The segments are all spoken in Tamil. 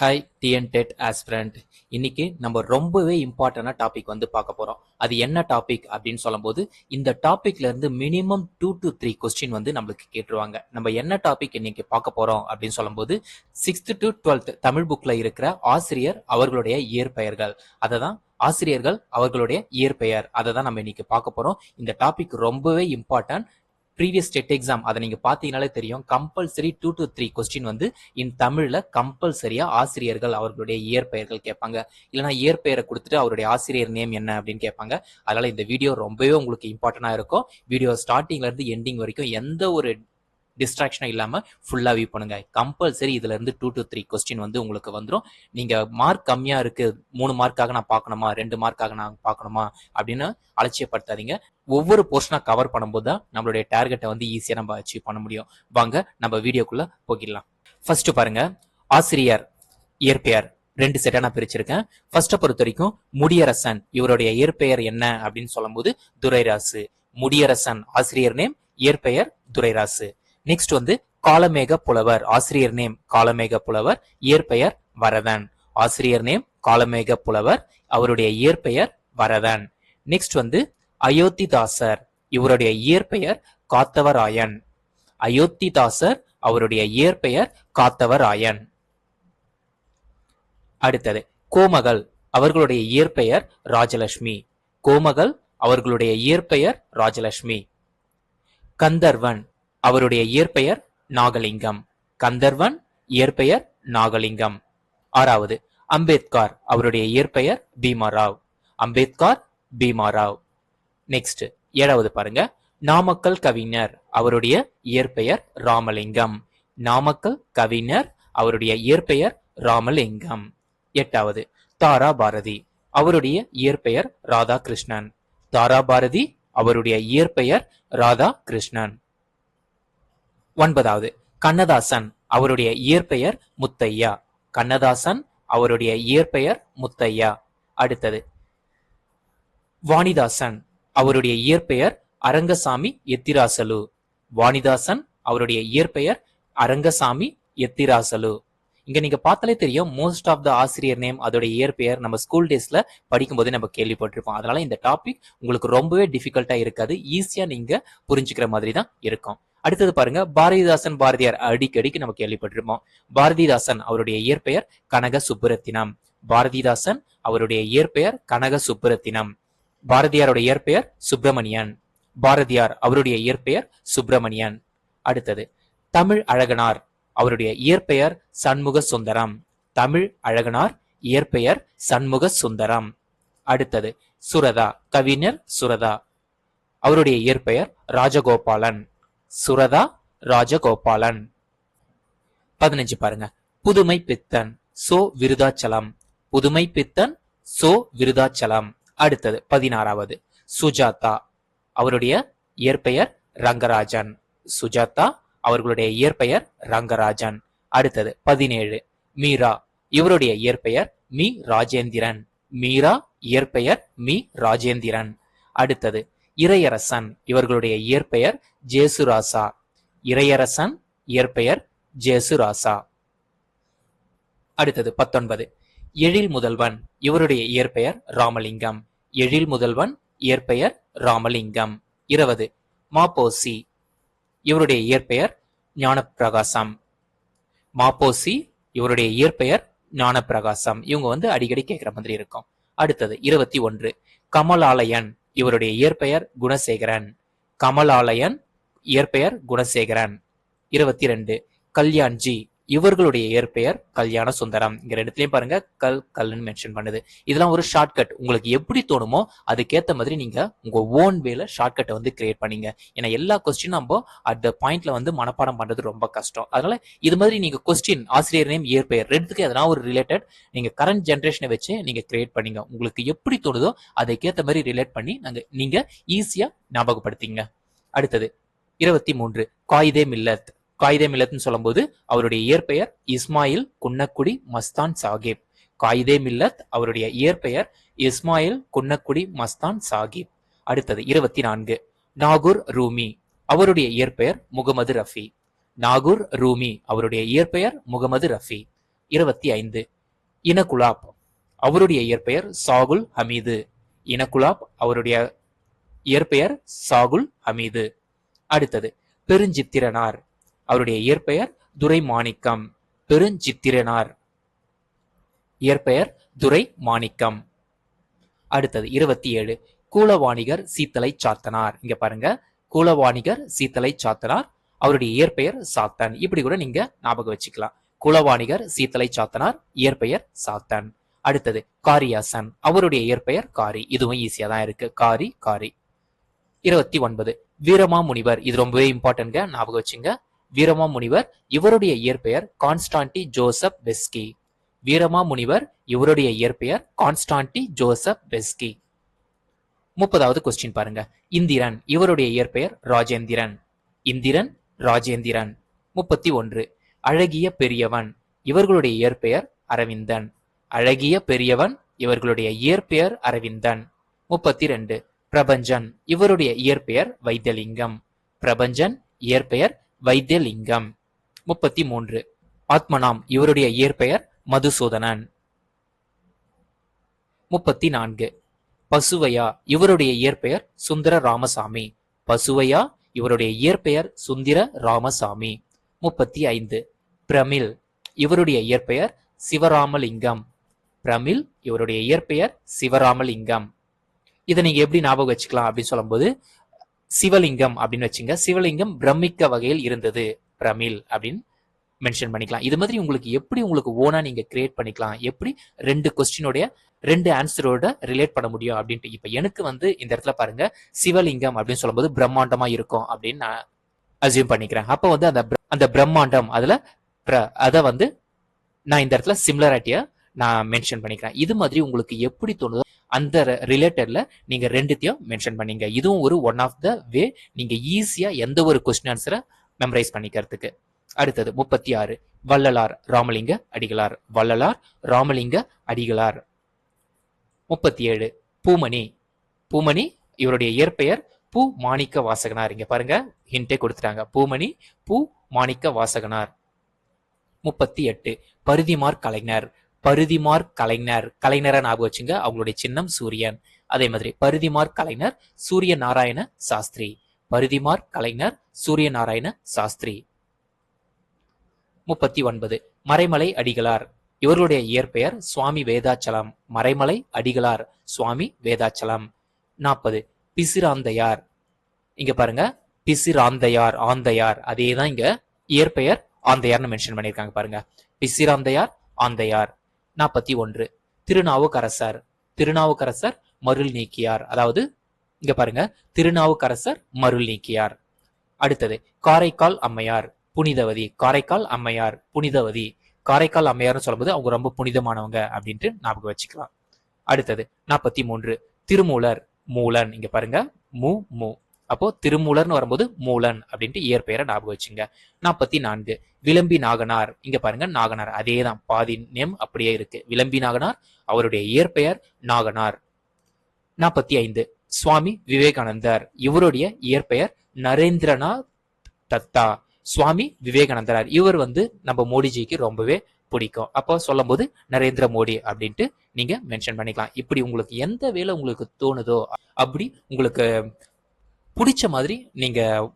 ஹாய் டிஎன் டெட் ஆஸ்பிரண்ட் இன்னைக்கு நம்ம ரொம்பவே இம்பார்ட்டன்டான டாபிக் வந்து பார்க்க போறோம். அது என்ன டாபிக் அப்படின்னு சொல்லும்போது இந்த டாபிக்ல இருந்து minimum two to three question வந்து நம்மளுக்கு கேட்டுருவாங்க. நம்ம என்ன டாபிக் இன்னைக்கு பார்க்க போறோம் அப்படின்னு சொல்லும்போது சிக்ஸ்த் டு டுவெல்த் தமிழ் புக்ல இருக்கிற ஆசிரியர் அவர்களுடைய இயற்பெயர்கள். அதை தான் ஆசிரியர்கள் அவர்களுடைய இயற்பெயர். அதை தான் நம்ம இன்னைக்கு பார்க்க போறோம். இந்த டாபிக் ரொம்பவே இம்பார்ட்டன்ட் ப்ரீவியஸ் ஸ்டேட் எக்ஸாம் அதை நீங்க பாத்தீங்கனாலே தெரியும். Compulsory two to three question வந்து இன் தமிழ்ல கம்பல்சரியா ஆசிரியர்கள் அவர்களுடைய இயற்பெயர்கள் கேட்பாங்க. இல்லைன்னா இயற்பெயரை கொடுத்துட்டு அவருடைய ஆசிரியர் நேம் என்ன அப்படின்னு கேட்பாங்க. அதனால இந்த வீடியோ ரொம்பவே உங்களுக்கு இம்பார்ட்டண்டா இருக்கும். வீடியோ ஸ்டார்டிங்ல இருந்து எண்டிங் வரைக்கும் எந்த ஒரு டிஸ்ட்ராக்ஷனும் இல்லாமல் ஃபுல்லாக வியூ பண்ணுங்க. கம்பல்சரி இதுல இருந்து டூ டு த்ரீ கொஸ்டின் வந்து உங்களுக்கு வந்துடும் நீங்க மார்க் கம்மியா இருக்கு மூணு மார்க்காக நான் பார்க்கணுமா ரெண்டு மார்க்காக நான் பார்க்கணுமா அப்படின்னு அலட்சியப்படுத்தாதீங்க. ஒவ்வொரு போர்ஷனாக கவர் பண்ணும்போது தான் நம்மளுடைய டார்கெட்டை வந்து ஈஸியாக நம்ம அச்சீவ் பண்ண முடியும். வாங்க நம்ம வீடியோக்குள்ள போகிடலாம். ஃபர்ஸ்ட் பாருங்க ஆசிரியர் இயற்பெயர். ரெண்டு செட்டா நான் பிரிச்சிருக்கேன். ஃபர்ஸ்ட பொறுத்த வரைக்கும் முடியரசன் இவருடைய இயற்பெயர் என்ன அப்படின்னு சொல்லும்போது துரைராசு. முடியரசன் ஆசிரியர் நேம் இயற்பெயர் துரைராசு. நெக்ஸ்ட் வந்து காலமேக புலவர். ஆசிரியர் நேம் காலமேக புலவர் இயற்பெயர் வரதன். ஆசிரியர் நேம் காலமேக புலவர் அவருடைய இயற்பெயர் வரதன். நெக்ஸ்ட் வந்து அயோத்திதாசர் இவருடைய இயற்பெயர் காத்தவராயன். அயோத்திதாசர் அவருடைய இயற்பெயர் காத்தவராயன். அடுத்தது கோமகள் அவர்களுடைய இயற்பெயர் ராஜலட்சுமி. கோமகள் அவர்களுடைய இயற்பெயர் ராஜலட்சுமி. கந்தர்வன் அவருடைய இயற்பெயர் நாகலிங்கம். கந்தர்வன் இயற்பெயர் நாகலிங்கம். ஆறாவது அம்பேத்கர் அவருடைய இயற்பெயர் பீமாராவ். அம்பேத்கர் பீமாராவ். நெக்ஸ்ட் ஏழாவது பாருங்க. நாமக்கல் கவிஞர் அவருடைய இயற்பெயர் ராமலிங்கம். நாமக்கல் கவிஞர் அவருடைய இயற்பெயர் ராமலிங்கம். எட்டாவது தாரா பாரதி அவருடைய இயற்பெயர் ராதாகிருஷ்ணன். தாரா பாரதி அவருடைய இயற்பெயர் ராதா கிருஷ்ணன் ஒன்பதாவது கண்ணதாசன் அவருடைய இயற்பெயர் முத்தையா. கண்ணதாசன் அவருடைய இயற்பெயர் முத்தையா. அடுத்தது வாணிதாசன் அவருடைய இயற்பெயர் அரங்கசாமி எத்திராசலு. வாணிதாசன் அவருடைய இயற்பெயர் அரங்கசாமி எத்திராசலு. இங்க நீங்க பார்த்தாலே தெரியும் மோஸ்ட் ஆஃப் த ஆசிரியர் நேம் அதோட இயற்பெயர் நம்ம ஸ்கூல் டேஸ்ல படிக்கும்போது நம்ம கேள்விப்பட்டிருப்போம். அதனால இந்த டாபிக் உங்களுக்கு ரொம்பவே டிஃபிகல்ட்டா இருக்காது ஈஸியா நீங்க புரிஞ்சுக்கிற மாதிரி தான் இருக்கும். அடுத்தது பாருங்க பாரதிதாசன் பாரதியார் அடிக்கடிக்கு நம்ம கேள்விப்பட்டிருப்போம். பாரதிதாசன் அவருடைய இயற்பெயர் கனக சுப்புரத்தினம் பாரதிதாசன் அவருடைய இயற்பெயர் கனக சுப்புரத்தினம் பாரதியாருடைய இயற்பெயர் சுப்பிரமணியன். பாரதியார் அவருடைய இயற்பெயர் சுப்பிரமணியன். அடுத்தது தமிழ் அழகனார் அவருடைய இயற்பெயர் சண்முக சுந்தரம் தமிழ் அழகனார் இயற்பெயர் சண்முக சுந்தரம் அடுத்தது சுரதா கவிஞர் சுரதா அவருடைய இயற்பெயர் ராஜகோபாலன். சுரதா ராஜகோபாலன். பதினஞ்சு பாருங்க. புதுமை பித்தன் சோ விருதாச்சலம். புதுமை பித்தன் சோ விருதாச்சலம். அடுத்தது பதினாறாவது. சுஜாதா அவருடைய இயற்பெயர் ரங்கராஜன். சுஜாதா அவர்களுடைய இயற்பெயர் ரங்கராஜன். அடுத்தது பதினேழு. மீரா இவருடைய இயற்பெயர் மீ ராஜேந்திரன். மீரா இயற்பெயர் மீ ராஜேந்திரன். அடுத்தது இறையரசன் இவர்களுடைய இயற்பெயர் ஜேசுராசா. இறையரசன் இயற்பெயர் ஜேசுராசா. அடுத்தது பத்தொன்பது. எழில் முதல்வன் இவருடைய இயற்பெயர் ராமலிங்கம். எழில் முதல்வன் இயற்பெயர் ராமலிங்கம். இருபது. மாப்போசி இவருடைய இயற்பெயர் ஞானப்பிரகாசம். மாப்போசி இவருடைய இயற்பெயர் ஞானப்பிரகாசம். இவங்க வந்து அடிக்கடி கேட்கிற மாதிரி இருக்கும். அடுத்தது இருபத்தி ஒன்று. கமலாலயன் இவருடைய இயற்பெயர் குணசேகரன். கமலாலயன் இயற்பெயர் குணசேகரன். இருபத்தி ரெண்டு. கல்யாண்ஜி. இவர்களுடைய இயற்பெயர் கல்யாண சுந்தரம். இங்க ரெண்டுத்திலயும் பாருங்க கல் கல்னு மென்ஷன் பண்ணுது. இதெல்லாம் ஒரு ஷார்ட்கட் உங்களுக்கு எப்படி தோணுமோ அதுக்கேற்ற மாதிரி நீங்க உங்க ஓன் வேல ஷார்ட்கட்டை வந்து கிரியேட் பண்ணீங்க. ஏன்னா எல்லா கொஸ்டின் நம்ம அட் த பாயிண்ட்ல வந்து மனப்பாடம் பண்றது ரொம்ப கஷ்டம். அதனால இது மாதிரி நீங்க கொஸ்டின் ஆசிரியர் நேம் இயற்பெயர் ரெண்டுத்துக்கு எதனா ஒரு ரிலேட்டட் நீங்க கரண்ட் ஜென்ரேஷனை வச்சு நீங்க கிரியேட் பண்ணீங்க. உங்களுக்கு எப்படி தோணுதோ அதுக்கேற்ற மாதிரி ரிலேட் பண்ணி நாங்க நீங்க ஈஸியா ஞாபகப்படுத்திங்க. அடுத்தது இருபத்தி மூன்று காயிதே மில்லத். காயிதே மில்லத்னு சொல்லும்போது அவருடைய இயற்பெயர் இஸ்மாயில் குன்னக்குடி மஸ்தான் சாஹிப் காயிதே மில்லத் அவருடைய இயற்பெயர் இஸ்மாயில் குன்னக்குடி மஸ்தான் சாஹிப் அடுத்தது இருபத்தி நான்கு. நாகூர் ரூமி அவருடைய இயற்பெயர் முகமது ரஃபி. நாகூர் ரூமி அவருடைய இயற்பெயர் முகமது ரஃபி. இருபத்தி ஐந்து. இனகுலாப் அவருடைய இயற்பெயர் சாகுல் ஹமீது. இனகுலாப் அவருடைய இயற்பெயர் சாகுல் ஹமீது. அடுத்தது பெருஞ்சித்திரனார் அவருடைய இயற்பெயர் துரை மாணிக்கம் பெருஞ்சித்திரனார். இயற்பெயர் துரை மாணிக்கம் அடுத்தது இருபத்தி ஏழு கூலவாணிகர் சீத்தலை சாத்தனார். இங்க பாருங்க. கூலவாணிகர் சீத்தலை சாத்தனார். அவருடைய இயற்பெயர் சாத்தன். இப்படி கூட நீங்க ஞாபகம் வச்சுக்கலாம். குலவாணிகர் சீத்தலை சாத்தனார் இயற்பெயர் சாத்தன். அடுத்தது காரியாசன். அவருடைய இயற்பெயர் காரி. இதுவும் ஈஸியா தான் இருக்கு. காரி காரி. இருபத்தி ஒன்பது. வீரமா முனிவர் இது ரொம்பவே இம்பார்ட்டன்ட்க ஞாபகம் வச்சுங்க. வீரமா முனிவர் இவருடைய இயற்பெயர் கான்ஸ்டான்டி ஜோசப் பெஸ்கி வீரமா முனிவர் இவருடைய இயற்பெயர் கான்ஸ்டான்டி ஜோசப் பெஸ்கி முப்பதாவது கொஸ்டின் பாருங்க. இந்திரன் இவருடைய இயற்பெயர் ராஜேந்திரன். இந்திரன் ராஜேந்திரன். முப்பத்தி ஒன்று. அழகிய பெரியவன் இவர்களுடைய இயற்பெயர் அரவிந்தன். அழகிய பெரியவன் இவர்களுடைய இயற்பெயர் அரவிந்தன். முப்பத்தி ரெண்டு. பிரபஞ்சன் இவருடைய இயற்பெயர் வைத்தியலிங்கம். பிரபஞ்சன் இயற்பெயர் வைத்தியலிங்கம். முப்பத்தி மூன்று ஆத்மனாம் இவருடைய இயற்பெயர் மதுசூதனன். முப்பத்தி நான்கு பசுவையா இவருடைய இயற்பெயர் சுந்தர ராமசாமி பசுவையா இவருடைய இயற்பெயர் சுந்தர ராமசாமி முப்பத்தி ஐந்து பிரமிழ் இவருடைய இயற்பெயர் சிவராமலிங்கம். பிரமிழ் இவருடைய இயற்பெயர் சிவராமலிங்கம். இதை நீங்க எப்படி ஞாபகம் வச்சுக்கலாம் அப்படின்னு சொல்லும்போது சிவலிங்கம் அப்படின்னு வச்சுங்க. சிவலிங்கம் பிரமிக்க வகையில் இருந்தது. பிரமிழ் அப்படின்னு மென்ஷன் பண்ணிக்கலாம். இது மாதிரி உங்களுக்கு எப்படி உங்களுக்கு ஓனா நீங்க கிரியேட் பண்ணிக்கலாம்? எப்படி ரெண்டு கொஸ்டினுடைய ரெண்டு ஆன்சரோட ரிலேட் பண்ண முடியும் அப்படின்ட்டு. இப்ப எனக்கு வந்து இந்த இடத்துல பாருங்க. சிவலிங்கம் அப்படின்னு சொல்லும்போது பிரம்மாண்டமா இருக்கும் அப்படின்னு நான் அசியூம் பண்ணிக்கிறேன். அப்போ வந்து அந்த அந்த பிரம்மாண்டம் அதுல அதை அத வந்து நான் இந்த இடத்துல சிமிலராட்டிய நான் மென்ஷன் பண்ணிக்கிறேன். இது மாதிரி உங்களுக்கு எப்படி தோணுதோ அந்த ரிலேட்டடில் நீங்கள் ரெண்டுத்தையும் மென்ஷன் பண்ணீங்க. இதுவும் ஒரு ஒன் ஆஃப் த வே நீங்கள் ஈஸியாக எந்த ஒரு கொஸ்டின் ஆன்சரை மெமரைஸ் பண்ணிக்கிறதுக்கு. அடுத்தது முப்பத்தி ஆறு வள்ளலார் ராமலிங்க அடிகளார். வள்ளலார் ராமலிங்க அடிகளார். முப்பத்தி ஏழு பூமணி. பூமணி இவருடைய இயற்பெயர் பூ மாணிக்க வாசகனார். இங்க பாருங்க ஹிண்டே கொடுத்துட்டாங்க. பூமணி பூ மாணிக்க வாசகனார். முப்பத்தி எட்டு பருதிமார் கலைஞர். பருதிமார் கலைஞர் கலைஞரை ஞாபகம் வச்சுங்க. அவங்களுடைய சின்னம் சூரியன். அதே மாதிரி பருதிமார் கலைஞர் சூரிய நாராயண சாஸ்திரி. பருதிமார் கலைஞர் சூரிய நாராயண சாஸ்திரி. முப்பத்தி ஒன்பது. மறைமலை அடிகளார். இவர்களுடைய இயற்பெயர் சுவாமி வேதாச்சலம். மறைமலை அடிகளார் சுவாமி வேதாச்சலம். நாற்பது பிசிராந்தையார். இங்க பாருங்க. பிசிராந்தையார் ஆந்தையார். அதே தான் இங்க இயற்பெயர் ஆந்தையார்னு மென்ஷன் பண்ணியிருக்காங்க பாருங்க. பிசிராந்தையார் ஆந்தையார். நாற்பத்தி ஒன்று. திருநாவுக்கரசர். திருநாவுக்கரசர் மருள் நீக்கியார். அதாவது இங்க பாருங்க திருநாவுக்கரசர் மருள் நீக்கியார். அடுத்தது காரைக்கால் அம்மையார் புனிதவதி. காரைக்கால் அம்மையார் புனிதவதி. காரைக்கால் அம்மையார்னு சொல்லும்போது அவங்க ரொம்ப புனிதமானவங்க அப்படின்ட்டு ஞாபகம் வச்சுக்கலாம். அடுத்தது நாற்பத்தி மூன்று. திருமூலர் மூலன். இங்க பாருங்க மு மு. அப்போ திருமூலர்னு வரும்போது மூலன் அப்படின்ட்டு இயற்பெயரை ஞாபகம் வச்சுங்க. நாற்பத்தி நான்கு விளம்பி நாகனார். இங்க பாருங்க நாகனார். அதே தான் பாதி நேம் அப்படியே இருக்கு. விளம்பி நாகனார் அவருடைய இயற்பெயர் நாகனார். நாற்பத்தி ஐந்து சுவாமி விவேகானந்தர். இவருடைய இயற்பெயர் நரேந்திரநாத் தத்தா. சுவாமி விவேகானந்தரார். இவர் வந்து நம்ம மோடிஜிக்கு ரொம்பவே பிடிக்கும். அப்போ சொல்லும்போது நரேந்திர மோடி அப்படின்ட்டு நீங்க மென்ஷன் பண்ணிக்கலாம். இப்படி உங்களுக்கு எந்த வேலை உங்களுக்கு தோணுதோ அப்படி உங்களுக்கு பிடிச்ச மாதிரி நீங்கள்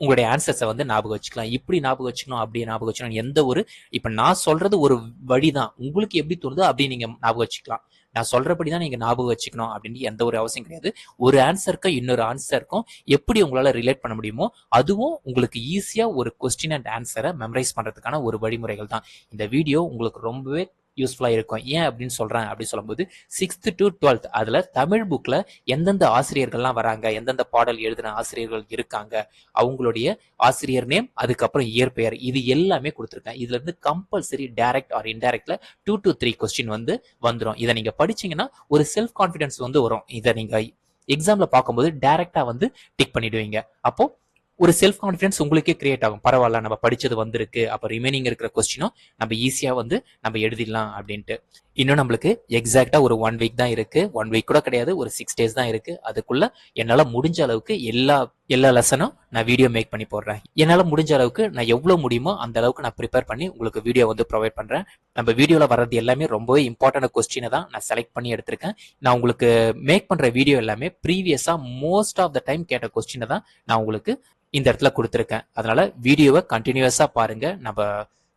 உங்களுடைய ஆன்சர்ஸை வந்து ஞாபகம் வச்சுக்கலாம். இப்படி ஞாபகம் வச்சுக்கணும் அப்படி ஞாபகம் வச்சுக்கணும் எந்த ஒரு இப்போ நான் சொல்றது ஒரு வழி தான் உங்களுக்கு எப்படி தோணுதோ அப்படி நீங்க ஞாபகம் வச்சுக்கலாம். நான் சொல்றபடி தான் நீங்க ஞாபகம் வச்சுக்கணும் அப்படின்னு எந்த ஒரு அவசியம் கிடையாது. ஒரு ஆன்சருக்கும் இன்னொரு ஆன்சருக்கும் எப்படி உங்களால ரிலேட் பண்ண முடியுமோ அதுவும் உங்களுக்கு ஈஸியா ஒரு கொஸ்டின் அண்ட் ஆன்சரை மெமரைஸ் பண்றதுக்கான ஒரு வழிமுறைகள் தான். இந்த வீடியோ உங்களுக்கு ரொம்பவே யூஸ்ஃபுல்லாக இருக்கும். ஏன் அப்படின்னு சொல்கிறேன் அப்படின்னு சொல்லும்போது சிக்ஸ்த் டு டுவெல்த் அதில் தமிழ் புக்கில் எந்தெந்த ஆசிரியர்கள்லாம் வராங்க எந்தெந்த பாடல் எழுதின ஆசிரியர்கள் இருக்காங்க அவங்களுடைய ஆசிரியர் நேம் அதுக்கப்புறம் இயற்பெயர் இது எல்லாமே கொடுத்துருக்கேன். இதுலேருந்து கம்பல்சரி டைரக்ட் ஆர் இன்டைரக்ட்ல டூ டு த்ரீ கொஸ்டின் வந்து வந்துடும் இதை நீங்கள் படிச்சீங்கன்னா ஒரு செல்ஃப் கான்ஃபிடன்ஸ் வந்து வரும். இதை நீங்கள் எக்ஸாமில் பார்க்கும்போது டேரெக்டாக வந்து டிக் பண்ணிடுவீங்க. அப்போது ஒரு செல்ஃப் கான்ஃபிடன்ஸ் உங்களுக்கே கிரியேட் ஆகும். பரவாயில்ல நம்ம படிச்சது வந்திருக்கு அப்போ ரிமைனிங் இருக்கிற கொஸ்டினும் நம்ம ஈஸியாக வந்து நம்ம எழுதிடலாம் அப்படின்ட்டு. இன்னும் நம்மளுக்கு எக்ஸாக்டா ஒரு ஒன் வீக் தான் இருக்கு. ஒன் வீக் கூட கிடையாது ஒரு சிக்ஸ் டேஸ் தான் இருக்கு. அதுக்குள்ள என்னால முடிஞ்ச அளவுக்கு எல்லா எல்லா லெசனும் நான் வீடியோ மேக் பண்ணி போடுறேன். என்னால முடிஞ்ச அளவுக்கு நான் எவ்வளவு முடியுமோ அந்த அளவுக்கு நான் ப்ரிப்பேர் பண்ணி உங்களுக்கு வீடியோ வந்து ப்ரொவைட் பண்றேன். நம்ம வீடியோல வர்றது எல்லாமே ரொம்பவே இம்பார்ட்டன்ட் கொஸ்டினை தான் நான் செலக்ட் பண்ணி எடுத்திருக்கேன். நான் உங்களுக்கு மேக் பண்ற வீடியோ எல்லாமே ப்ரீவியஸா மோஸ்ட் ஆஃப் த டைம் கேட்ட கொஸ்டினை தான் நான் உங்களுக்கு இந்த இடத்துல கொடுத்துருக்கேன். அதனால வீடியோவை கண்டினியூஸா பாருங்க. நம்ம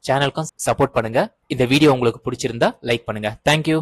சேனலுக்கும் சப்போர்ட் பண்ணுங்க. இந்த வீடியோ உங்களுக்கு பிடிச்சிருந்தா லைக் பண்ணுங்க. தேங்க்யூ